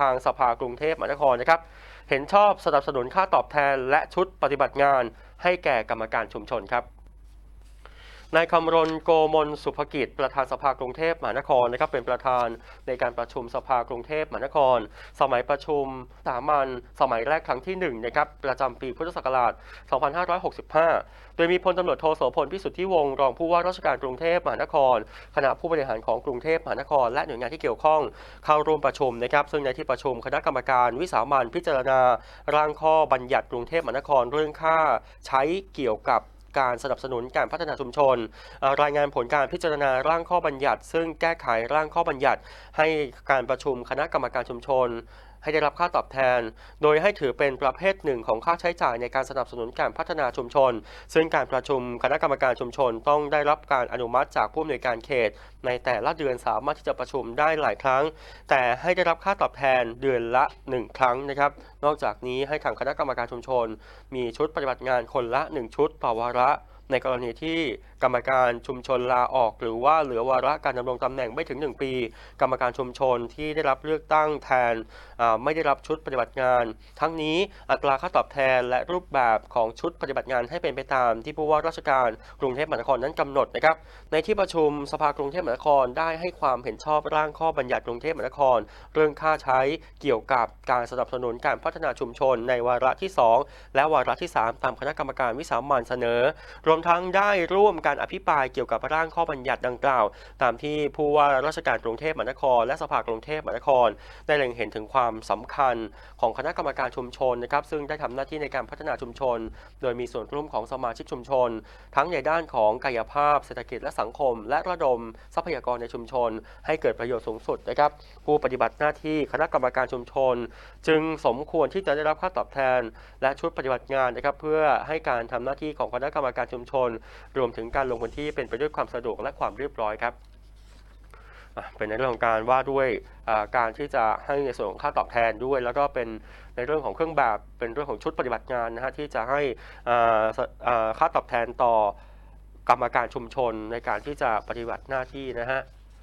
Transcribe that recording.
ทางสภากรุงเทพมหานครนะครับ เห็นชอบสนับสนุนค่าตอบแทนและชุดปฏิบัติงานให้แก่กรรมการชุมชนครับ นายคำรณโกมลสุภกิจ ประธานสภากรุงเทพมหานครนะครับเป็นประธานในการประชุมสภากรุงเทพมหานคร สมัยประชุมสามัญสมัยแรกครั้งที่ 1 นะครับ ประจำปีพุทธศักราช 2565 โดยมีพลตำรวจโทโสพลพิสุทธิวงศ์รองผู้ว่าราชการกรุงเทพมหานคร คณะผู้บริหารของกรุงเทพมหานคร และหน่วยงานที่เกี่ยวข้องเข้าร่วมประชุมนะครับ ซึ่งในที่ประชุมคณะกรรมการวิสามัญพิจารณา ร่างข้อบัญญัติกรุงเทพมหานครเรื่องค่า ใช้เกี่ยวกับ การสนับสนุนการพัฒนาชุมชน รายงานผลการพิจารณาร่างข้อบัญญัติ ซึ่งแก้ไขร่างข้อบัญญัติ ให้การประชุมคณะกรรมการชุมชน ให้ได้รับค่าตอบแทน โดยให้ถือเป็นประเภทหนึ่งของค่าใช้จ่ายในการสนับสนุนการพัฒนาชุมชน ซึ่งการประชุมคณะกรรมการชุมชนต้องได้รับการอนุมัติจากผู้อำนวยการเขต ในแต่ละเดือนสามารถที่จะประชุมได้หลายครั้ง แต่ให้ได้รับค่าตอบแทนเดือนละ 1 ครั้งนะครับ นอกจากนี้ให้ทางคณะกรรมการชุมชน มีชุดปฏิบัติงานคนละ 1 ชุดต่อวาระ ในกรณีที่กรรมการชุมชนลาออก หรือว่าเหลือวาระการดำรงตำแหน่งไม่ถึง 1 ปี กรรมการชุมชนที่ได้รับเลือกตั้งแทนไม่ได้รับชุดปฏิบัติงาน ทั้งนี้อัตราค่าตอบแทนและรูปแบบของชุดปฏิบัติงานให้เป็นไปตาม ที่ผู้ว่าราชการกรุงเทพมหานครนั้นกำหนดนะครับในที่ประชุมสภากรุงเทพมหานครได้ให้ความเห็นชอบร่างข้อบัญญัติกรุงเทพมหานคร เรื่องค่าใช้เกี่ยวกับการสนับสนุนการพัฒนาชุมชนในวาระที่ 2 และวาระที่ 3 ตามคณะกรรมการวิสามัญเสนอรวมทั้งได้ร่วมการอภิปรายเกี่ยวกับร่างข้อบัญญัติดังกล่าว ตามที่ผู้ว่าราชการกรุงเทพมหานคร และสภากรุงเทพมหานคร ได้เล็งเห็นถึงความสำคัญของคณะกรรมการชุมชนนะครับซึ่งได้ทำหน้าที่ในการพัฒนาชุมชน โดยมีส่วนร่วมของสมาชิกชุมชน ทั้งในด้านของกายภาพ เศรษฐกิจและสังคม และระดมทรัพยากรในชุมชน ให้เกิดประโยชน์สูงสุดนะครับผู้ปฏิบัติหน้าที่คณะกรรมการชุมชน จึงสมควรที่จะได้รับค่าตอบแทน และชุดปฏิบัติงานนะครับเพื่อให้การทำหน้าที่ของคณะกรรมการชุมชนรวมถึงการลงพื้นที่เป็นไปด้วยความสะดวกและความเรียบร้อยครับเป็นในเรื่องของการว่าด้วยการที่จะให้ในส่วนของค่าตอบแทนด้วย แล้วก็เป็นในเรื่องของเครื่องแบบเป็นเรื่องของชุดปฏิบัติงานนะฮะที่จะให้ค่าตอบแทนต่อกรรมการชุมชนในการที่จะปฏิบัติหน้าที่นะฮะ